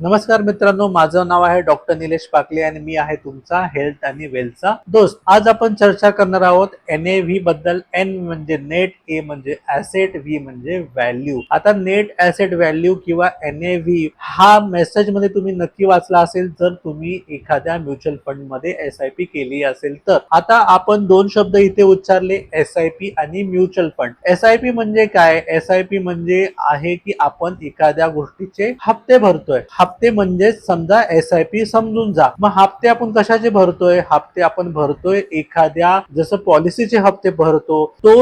नमस्कार मित्रांनो माझं नाव आहे डॉक्टर निलेश पाकले आणि मी आहे तुमचा हेल्थ आणि वेल्थचा दोस्त. आज आपण चर्चा करणार आहोत एन ए व्ही बद्दल. एन म्हणजे नेट ए म्हणजे ऍसेट व्ही म्हणजे व्हॅल्यू आता नेट ऍसेट व्हॅल्यू किंवा एन ए व्ही हा मेसेजमध्ये तुम्ही नक्की वाचला असेल जर तुम्ही एखाद्या म्युच्युअल फंडमध्ये एस आय पी केली असेल तर. आता आपण दोन शब्द इथे उच्चारले एस आय पी आणि mutual fund S I P म्हणजे काय? एस आय पी म्हणजे आहे की आपण एखाद्या गोष्टीचे हप्ते भरतोय. हप्ते म्हणजेच समजा एस आय पी समजून जा. मग हप्ते आपण कशाचे भरतोय? हप्ते आपण भरतोय एखाद्या जसं पॉलिसीचे हप्ते भरतो तो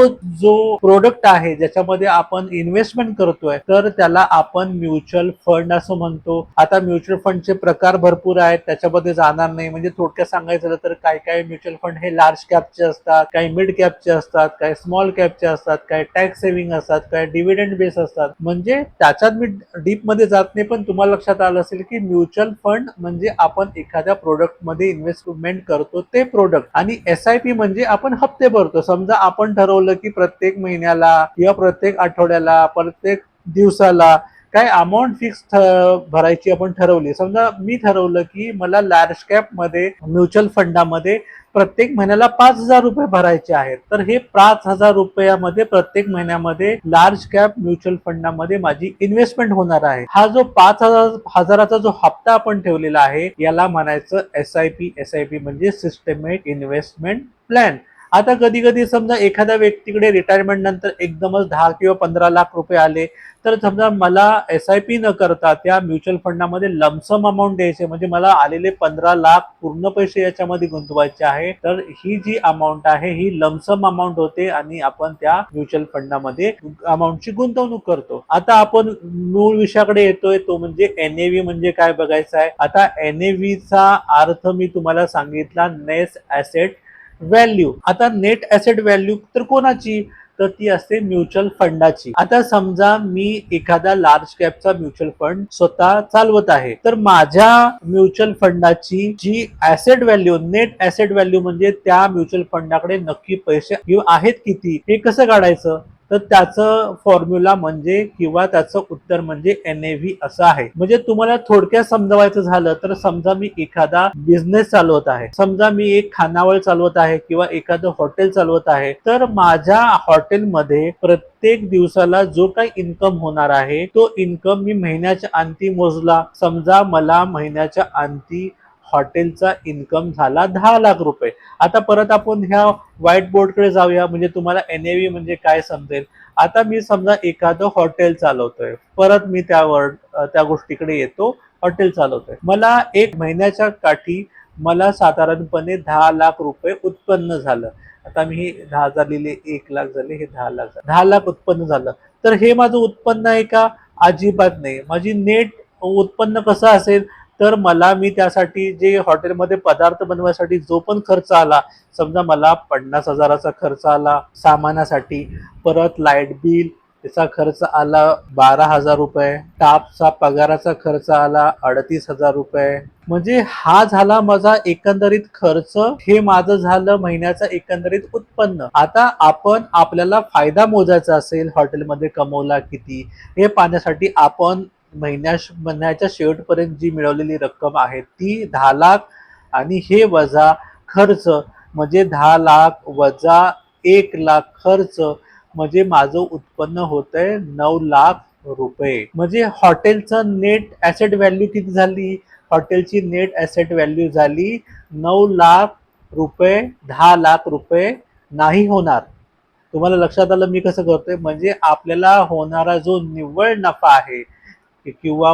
जो प्रोडक्ट आहे ज्याच्यामध्ये आपण इन्व्हेस्टमेंट करतोय तर त्याला आपण म्युच्युअल फंड असं म्हणतो. आता म्युच्युअल फंडचे प्रकार भरपूर आहेत त्याच्यामध्ये जाणार नाही. म्हणजे थोडक्यात सांगायचं झालं तर काय काय म्युच्युअल फंड हे लार्ज कॅपचे असतात काही मिड कॅपचे असतात काही स्मॉल कॅपचे असतात काही टॅक्स सेव्हिंग असतात काही डिव्हिडंड बेस असतात. म्हणजे त्याच्यात मी डीपमध्ये जात नाही पण तुम्हाला लक्षात आलं असेल की म्युच्युअल फंड म्हणजे आपण एखाद्या प्रोडक्टमध्ये इन्व्हेस्टमेंट करतो ते प्रोडक्ट आणि एस आय पी म्हणजे आपण हप्ते भरतो. समजा आपण ठरवलं की प्रत्येक महिन्याला किंवा प्रत्येक आठवड्याला प्रत्येक दिवसाला काय अमाऊंट फिक्स भरायची आपण ठरवली. समजा मी ठरवलं की मला लार्ज कॅपमध्ये म्युच्युअल फंडामध्ये प्रत्येक महिन्याला पाच हजार रुपये भरायचे आहेत. तर हे पाच हजार रुपयामध्ये प्रत्येक महिन्यामध्ये लार्ज कॅप म्युच्युअल फंडामध्ये माझी इन्व्हेस्टमेंट होणार आहे. हा जो पाच हजार हजाराचा जो हप्ता आपण ठेवलेला आहे याला म्हणायचं S I P S I P म्हणजे सिस्टमेट इन्व्हेस्टमेंट प्लॅन आता कधी कधी समजा एखाद्या व्यक्तीकडे रिटायरमेंट नंतर एकदमच दहा किंवा पंधरा लाख रुपये आले तर समजा मला एस आय पी न करता त्या म्युच्युअल फंडामध्ये लमसम अमाऊंट द्यायचे म्हणजे मला आलेले पंधरा लाख पूर्ण पैसे याच्यामध्ये गुंतवायचे आहे तर ही जी अमाऊंट आहे ही लमसम अमाऊंट होते आणि आपण त्या म्युच्युअल फंडामध्ये अमाऊंटची गुंतवणूक करतो. आता आपण मूळ विषयाकडे येतोय तो म्हणजे एनएव्ही म्हणजे काय बघायचं आहे. आता एनएव्हीचा अर्थ मी तुम्हाला सांगितला नेस ऍसेट व्हॅल्यू आता नेट ॲसेट व्हॅल्यू तर कोणाची? तर ती असते म्युच्युअल फंडाची आता समजा मी एखादा लार्ज कॅपचा म्युच्युअल फंड स्वतः चालवत आहे. तर माझ्या म्युच्युअल फंडाची जी asset value net asset value म्हणजे त्या म्युच्युअल फंडाकडे नक्की पैसे आहेत किती हे कसं काढायचं? तर त्याचं फॉर्म्युला म्हणजे किंवा त्याचं उत्तर म्हणजे एन ए व्ही असं आहे. म्हणजे तुम्हाला थोडक्यात समजवायचं झालं तर समजा मी एखादा बिझनेस चालवत आहे. समजा मी एक खानावळ चालवत आहे किंवा एखादं हॉटेल चालवत आहे. तर माझ्या हॉटेलमध्ये प्रत्येक दिवसाला जो काही इन्कम होणार आहे तो इन्कम मी महिन्याच्या अंती मोजला. समजा मला महिन्याच्या अंती हॉटेलचा इन्कम झाला दहा लाख रुपये. आता परत आपण ह्या व्हाईट बोर्डकडे जाऊया म्हणजे तुम्हाला एनएव्ही म्हणजे काय समजेल? आता मी समजा एखादं हॉटेल चालवतोय परत मी त्यावर त्या गोष्टीकडे येतो हॉटेल चालवतोय. मला एक महिन्याच्या काठी मला साधारणपणे दहा लाख रुपये उत्पन्न झालं. आता मी दहा हजार लिहिले एक लाख झाले हे दहा लाख झालं. दहा लाख उत्पन्न झालं. तर हे माझं उत्पन्न आहे का? अजिबात नाही. माझी नेट उत्पन्न कसं असेल? तर मला मी त्यासाठी जे हॉटेलमध्ये पदार्थ बनवायसाठी जो पण खर्च आला समजा मला पन्नास हजाराचा खर्च आला सामानासाठी परत लाइट बिल त्याचा खर्च आला बारा हजार रुपये टापचा पगाराचा खर्च आला अडतीस हजार रुपये. म्हणजे हा झाला माझा एकंदरीत खर्च हे माझं झालं महिन्याचं एकंदरीत उत्पन्न. आता आपण आपल्याला फायदा मोजायचा असेल हॉटेलमध्ये कमवला किती हे पाहण्यासाठी आपण महिन्या महिन्याच्या शेवटपर्यंत जी मिळवलेली रक्कम आहे ती दहा लाख आणि हे वजा खर्च म्हणजे दहा लाख वजा एक लाख खर्च म्हणजे माझं उत्पन्न होत आहे नऊ लाख रुपये. म्हणजे हॉटेलचं नेट ॲसेट व्हॅल्यू किती झाली? हॉटेलची नेट ॲसेट व्हॅल्यू झाली नऊ लाख रुपये दहा लाख रुपये नाही होणार. तुम्हाला लक्षात आलं मी कसं करतोय? म्हणजे आपल्याला होणारा जो निव्वळ नफा आहे किंवा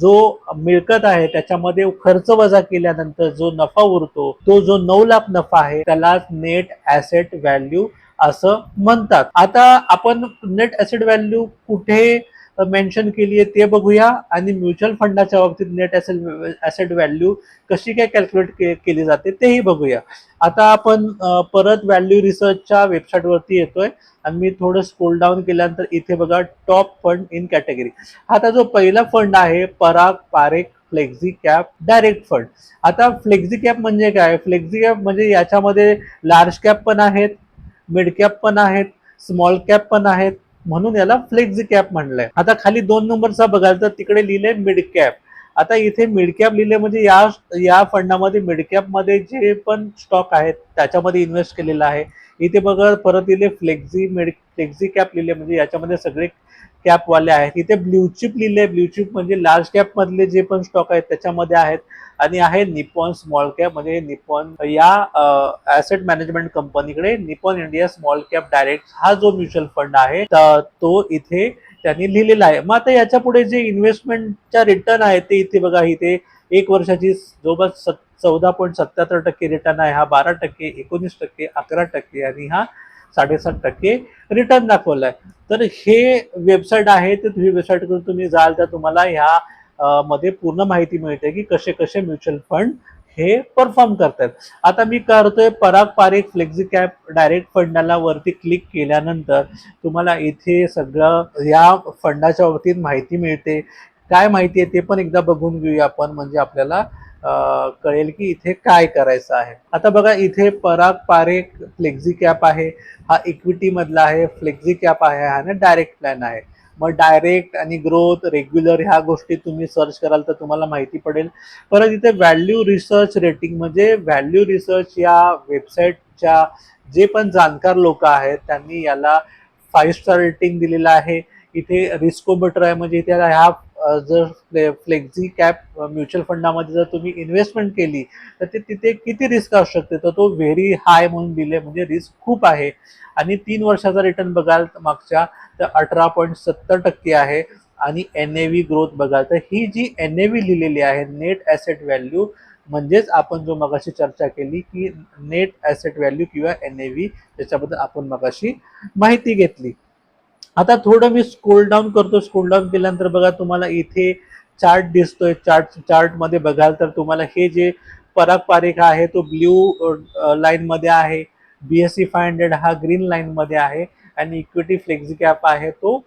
जो मिळकत आहे त्याच्यामध्ये खर्च वजा केल्यानंतर जो नफा उरतो तो जो नऊ लाख नफा आहे त्याला नेट ॲसेट व्हॅल्यू असं म्हणतात. आता आपण नेट ॲसेट व्हॅल्यू कुठे मेन्शन केली आहे ते बघूया. आणि म्युच्युअल फंडाच्या बाबतीत नेट ॲसेट ऍसेट व्हॅल्यू कशी काय कॅल्क्युलेट केली जाते तेही बघूया. आता आपण परत व्हॅल्यू रिसर्चच्या वेबसाईटवरती येतोय. आणि मी थोडं स्क्रोल डाऊन केल्यानंतर इथे बघा टॉप फंड इन कॅटेगरी आता जो पहिला फंड आहे Parag Parikh flexi cap direct fund आता फ्लेक्झी कॅप म्हणजे काय? फ्लेक्झी कॅप म्हणजे याच्यामध्ये लार्ज कॅप पण आहेत मिड कॅप पण आहेत स्मॉल कॅप पण आहेत म्हणून याला फ्लेक्झी कॅप म्हणलंय. आता खाली दोन नंबरचा बघाल तर तिकडे लिहिलंय मिड कॅप आता इथे मिडकॅप लिहिले म्हणजे या या फंडामध्ये मिडकॅपमध्ये जे पण स्टॉक आहेत त्याच्यामध्ये इन्व्हेस्ट केलेला आहे. इथे बघा परत लिहिले फ्लेक्झी मिड फ्लेक्झी कॅप लिहिले म्हणजे याच्यामध्ये सगळे कॅप वाले आहेत. इथे ब्ल्यू चिप लिहिले ब्ल्यू चिप म्हणजे लार्ज कॅप मधले जे पण स्टॉक आहेत त्याच्यामध्ये आहेत. आणि आहे निपॉन स्मॉल कॅप म्हणजे निपॉन या ऍसेट मॅनेजमेंट कंपनीकडे Nippon India small cap direct हा जो म्युच्युअल फंड आहे तो इथे त्यांनी लिहिलेला आहे. मग आता याच्यापुढे जे इन्व्हेस्टमेंटच्या रिटर्न आहे ते इथे बघा इथे एक वर्षाची जवळपास चौदा पॉईंट सत्याहत्तर टक्के रिटर्न आहे. हा बारा टक्के एकोणीस टक्के अकरा टक्के आणि हा साडेसात टक्के रिटर्न दाखवलाय. तर हे वेबसाईट आहे ते तुम्ही वेबसाईटकडून तुम्ही जाल तर तुम्हाला ह्या मध्ये पूर्ण माहिती मिळते की कसे कसे म्युच्युअल फंड हे परफॉर्म करतात. आता मी करतोय Parag Parekh flexi cap direct फंडाला वरती क्लिक केल्यानंतर तुम्हाला इथे सगळं या फंडाच्या बाबतीत माहिती मिळते. काय माहिती आहे ते पण एकदा बघून घेऊया आपण म्हणजे आपल्याला कळेल की इथे काय करायचं आहे. आता बघा इथे पराग पारेख फ्लेक्झी कॅप आहे. हा इक्विटी मधला आहे फ्लेक्झी कॅप आहे आणि डायरेक्ट प्लॅन आहे. मग डायरेक्ट आणि ग्रोथ रेग्युलर ह्या गोष्टी तुम्ही सर्च कराल तर तुम्हाला माहिती पडेल. परत इथे व्हॅल्यू रिसर्च रेटिंग म्हणजे व्हॅल्यू रिसर्च या वेबसाईटच्या जे पण जाणकार लोक आहेत त्यांनी याला फाईव्ह स्टार रेटिंग दिलेलं आहे. इथे रिस्कोबटर आहे. म्हणजे इथे ह्या जर फ्ले फ्लेक्झी कॅप म्युच्युअल फंडामध्ये जर तुम्ही इन्व्हेस्टमेंट केली तर ते तिथे किती रिस्क असू शकते? तर तो व्हेरी हाय म्हणून दिले म्हणजे रिस्क खूप आहे. आणि तीन वर्षाचा रिटर्न बघाल तर मागच्या तर अठरा पॉईंट सत्तर टक्के आहे. आणि एन ए व्ही ग्रोथ बघाल तर ही जी एन ए व्ही लिहिलेली आहे नेट ॲसेट व्हॅल्यू म्हणजेच आपण जो मगाशी चर्चा केली की नेट ॲसेट व्हॅल्यू किंवा एन ए व्ही त्याच्याबद्दल आपण मगाशी माहिती घेतली. आता थोडं मी स्क्रोल डाऊन करतो. स्क्रोल डाऊन केल्यानंतर बघा तुम्हाला इथे चार्ट दिसतोय. चार्ट चार्टमध्ये बघाल तर तुम्हाला हे जे पराग पारेख आहे तो ब्ल्यू लाईन मध्ये आहे. बीएससी फाय हंड्रेड हा ग्रीन लाईन मध्ये आहे. आणि इक्विटी फ्लेक्झी कॅप आहे तो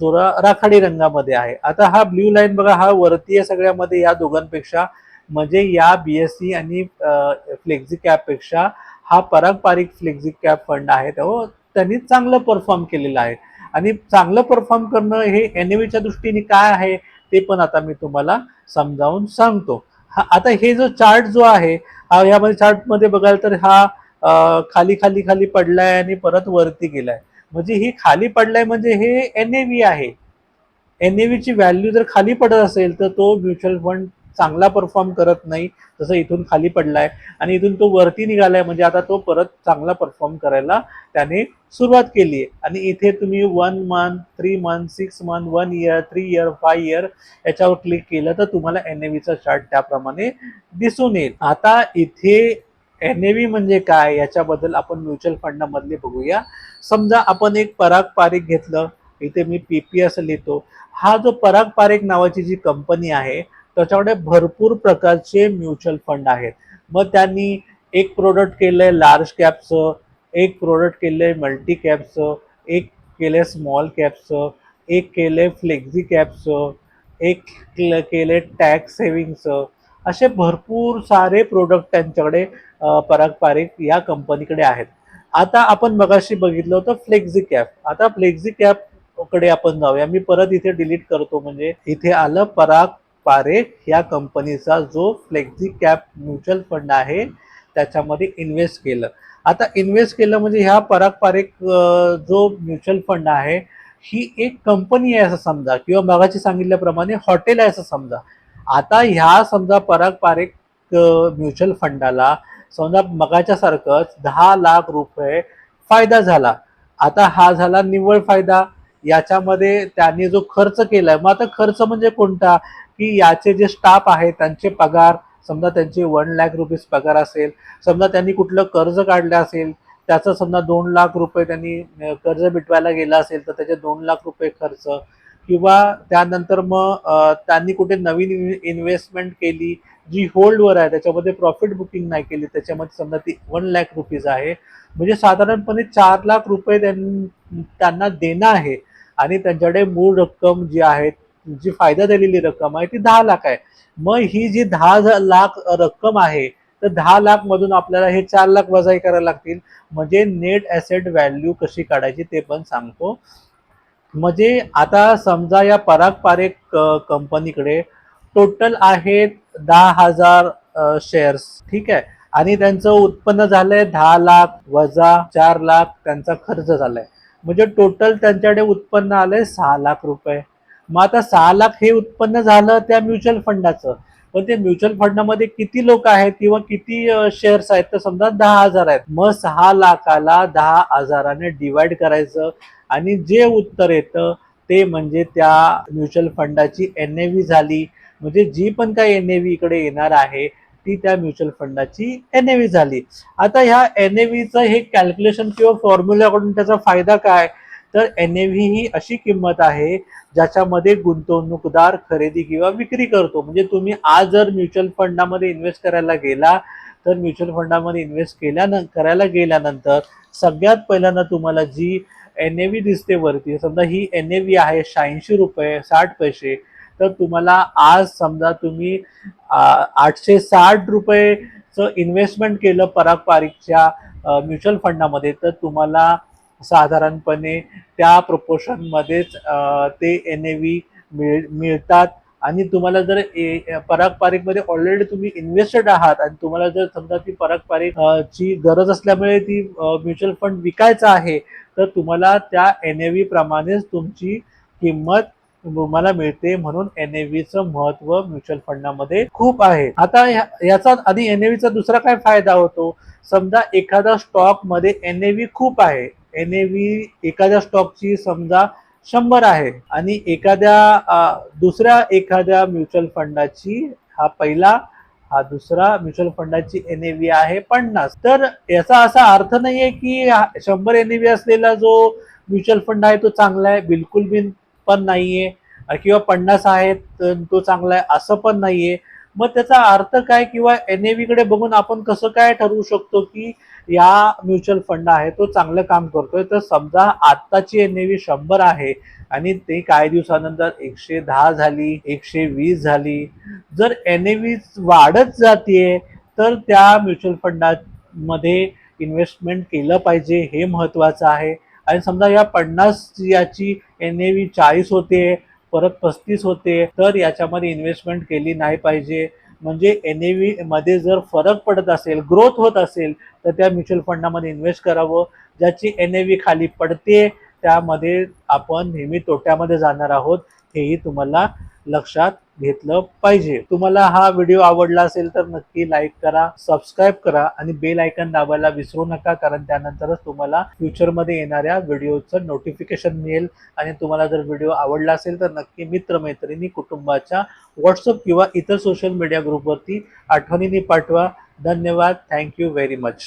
जोरा राखाडी रंगामध्ये आहे. आता हा ब्ल्यू लाईन बघा हा वरती आहे सगळ्यामध्ये या दोघांपेक्षा म्हणजे या बीएससी आणि फ्लेक्झी कॅपपेक्षा हा Parag Parikh flexi cap fund आहे. तो त्यांनी चांगलं परफॉर्म केलेलं आहे. आणि चांगलं परफॉर्म करणं हे एन च्या दृष्टीने काय आहे ते पण आता मी तुम्हाला समजावून सांगतो. हा आता हे जो चार्ट जो आहे हा यामध्ये चार्टमध्ये बघाल तर हा खाली खाली खाली पडलाय आणि परत वरती गेलाय. म्हणजे ही खाली पडलाय म्हणजे हे एन आहे. एन ची व्हॅल्यू जर खाली पडत असेल तर तो म्युच्युअल फंड चांगला परफॉर्म करत नाही जसं इथून खाली पडलाय. आणि इथून तो वरती निघालाय म्हणजे आता तो परत चांगला परफॉर्म करायला त्याने सुरुवात केली आहे. आणि इथे तुम्ही one month three month six month one year three year five year याच्यावर क्लिक केलं तर तुम्हाला एन चा चार्ट त्याप्रमाणे दिसून येईल. आता इथे एन म्हणजे काय? याच्याबद्दल आपण म्युच्युअल फंडामधले बघूया. समजा आपण एक पराग पारिक घेतलं. इथे मी पीपी असं लिहितो. हा जो पराग पारेख नावाची जी कंपनी आहे त्याच्याकडे भरपूर प्रकारचे म्युच्युअल फंड आहेत. मग त्यांनी एक प्रोडक्ट केलंय लार्ज कॅपचं एक प्रोडक्ट केलंय मल्टी कॅपचं एक केले स्मॉल कॅपचं एक केले फ्लेक्झी कॅपचं एक केलं केलंय टॅक्स सेव्हिंगचं असे भरपूर सारे प्रोडक्ट त्यांच्याकडे पारंपरिक या कंपनीकडे आहेत. आता आपण मगाशी बघितलं होतं फ्लेक्झी कॅप आता फ्लेक्झी कॅपकडे आपण जाऊया. मी परत इथे डिलीट करतो म्हणजे इथे आलं पराग पारेट या कंपनीचा जो फ्लेक्झी कॅप म्युच्युअल फंड आहे त्याच्यामध्ये इन्व्हेस्ट केलं. आता इन्व्हेस्ट केलं म्हणजे ह्या पराग पारेख जो म्युच्युअल फंड आहे ही एक कंपनी आहे असं समजा किंवा मगाशी सांगितल्याप्रमाणे हॉटेल आहे असं समजा. आता ह्या समजा पराग पारेख म्युच्युअल फंडाला समजा मगाच्या सारखंच दहा लाख रुपये फायदा झाला. आता हा झाला निव्वळ फायदा. याच्यामध्ये त्यांनी जो खर्च केलाय मग आता खर्च म्हणजे कोणता? की याचे जे स्टाफ आहे त्यांचे पगार समजा त्यांचे वन लाख रुपीज पगार असेल समजा त्यांनी कुठलं कर्ज काढलं असेल त्याचं समजा दोन लाख रुपये त्यांनी कर्ज मिटवायला गेलं असेल तर त्याचे दोन लाख रुपये खर्च. किंवा त्यानंतर मग त्यांनी कुठे नवीन इन्व्हेस्टमेंट केली जी होल्डवर आहे त्याच्यामध्ये प्रॉफिट बुकिंग नाही केली त्याच्यामध्ये समजा ती वन लाख रुपीज आहे. म्हणजे साधारणपणे चार लाख रुपये त्यां- त्यांना देणं आहे. आणि त्यांच्याकडे मूळ रक्कम जी आहे जी फायदा दिलेली रक्कम आहे ती दहा लाख आहे. मग ही जी दहा लाख रक्कम आहे तर दहा लाख मधून आपल्याला हे चार लाख वजाई करायला लागतील. म्हणजे नेट ॲसेट व्हॅल्यू कशी काढायची ते पण सांगतो. म्हणजे आता समजा या पराग पारेख क- कंपनीकडे टोटल आहेत दहा हजार शेअर्स ठीक आहे? आणि त्यांचं उत्पन्न झालंय दहा लाख वजा चार लाख त्यांचा खर्च झालाय. म्हणजे टोटल त्यांच्याकडे उत्पन्न आलंय सहा लाख रुपये. मग आता सहा लाख हे उत्पन्न झालं त्या म्युच्युअल फंडाचं. पण ते म्युच्युअल फंडामध्ये किती लोक आहेत किंवा किती शेअर्स आहेत? तर समजा दहा हजार आहेत. मग सहा लाखाला दहा हजाराने डिवाइड करायचं आणि जे उत्तर येतं ते म्हणजे त्या म्युच्युअल फंडाची एन ए व्ही झाली. म्हणजे जी पण काही एन ए व्ही इकडे येणार आहे ती त्या म्युच्युअल फंडाची एन ए व्ही झाली. आता ह्या एन ए व्हीचं हे कॅल्क्युलेशन किंवा फॉर्म्युल्याकडून त्याचा फायदा काय? तर एन ए व्ही ही अशी किंमत आहे ज्याच्यामध्ये गुंतवणूकदार खरेदी किंवा विक्री करतो. म्हणजे तुम्ही आज जर म्युच्युअल फंडामध्ये इन्व्हेस्ट करायला गेला तर म्युच्युअल फंडामध्ये इन्व्हेस्ट केल्यान करायला गेल्यानंतर सगळ्यात पहिल्यांदा तुम्हाला जी एन ए व्ही दिसते वरती समजा ही एन ए व्ही आहे शहाऐंशी रुपये साठ पैसे तर तुम्हाला आज समजा तुम्ही आ, आठशे साठ रुपयेचं इन्व्हेस्टमेंट केलं पराग पारिकच्या म्युच्युअल फंडामध्ये तर तुम्हाला साधारणपणे त्या प्रपोर्शनमध्येच ते एन ए व्ही मिळ मिळतात. आणि तुम्हाला जर ए- पराग पारिकमध्ये ऑलरेडी तुम्ही इन्व्हेस्टेड आहात आणि तुम्हाला जर समजा ती पराग पारिक ची गरज असल्यामुळे ती म्युच्युअल फंड विकायचा आहे तर तुम्हाला त्या एन ए व्ही प्रमाणेच तुमची किंमत तुम्हाला मिळते म्हणून एन ए व्हीचं महत्त्व म्युच्युअल फंडामध्ये खूप आहे. आता ह्या- याचा आधी एन ए व्हीचा दुसरा काय फायदा होतो? समजा एखादा स्टॉकमध्ये एन ए व्ही खूप आहे. एन ए व्ही एखाद्या स्टॉकची समजा शंभर आहे आणि एखाद्या दुसऱ्या एखाद्या म्युच्युअल फंडाची हा पहिला हा दुसरा म्युच्युअल फंडाची एन ए व्ही आहे पन्नास. तर याचा असा अर्थ नाही आहे की शंभर एन ए व्ही असलेला जो म्युच्युअल फंड आहे तो चांगला आहे बिलकुल बिन पण नाही आहे किंवा पन्नास आहेत तर तो चांगला आहे असं पण नाही आहे मग त्याचा अर्थ काय किंवा एन ए कडे बघून आपण कसं काय ठरवू शकतो की या म्युच्युअल फंड आहे तो चांगलं काम करतोय. तर समजा आत्ताची एन ए व्ही शंभर आहे आणि ते काही दिवसानंतर एकशे दहा झाली एकशे वीस झाली. जर एन ए व्ही वाढत जाते तर त्या म्युच्युअल फंडामध्ये इन्व्हेस्टमेंट केलं पाहिजे हे महत्वाचं आहे. आणि समजा या पन्नास याची एन ए व्ही चाळीस होते परत पस्तीस होते तर याच्यामध्ये इन्व्हेस्टमेंट केली नाही पाहिजे. म्हणजे एन ए व्ही मध्ये जर फरक पडत असेल ग्रोथ होत असेल तर त्या म्युच्युअल फंडामध्ये इन्व्हेस्ट करावं. ज्याची एन ए व्ही खाली पडते त्यामध्ये आपण नेहमी तोट्यामध्ये जाणार आहोत. हेही तुम्हाला लक्षात घेतलं पाहिजे. तुम्हाला हा व्हिडिओ आवडला असेल तर नक्की लाईक करा सबस्क्राईब करा आणि बेल आयकन दाबायला विसरू नका कारण त्यानंतरच तुम्हाला फ्युचरमध्ये येणाऱ्या व्हिडिओचं नोटिफिकेशन मिळेल. आणि तुम्हाला जर व्हिडिओ आवडला असेल तर नक्की मित्रमैत्रिणी कुटुंबाच्या व्हॉट्सअप किंवा इतर सोशल मीडिया ग्रुपवरती आठवणीने पाठवा. धन्यवाद. Thank you very much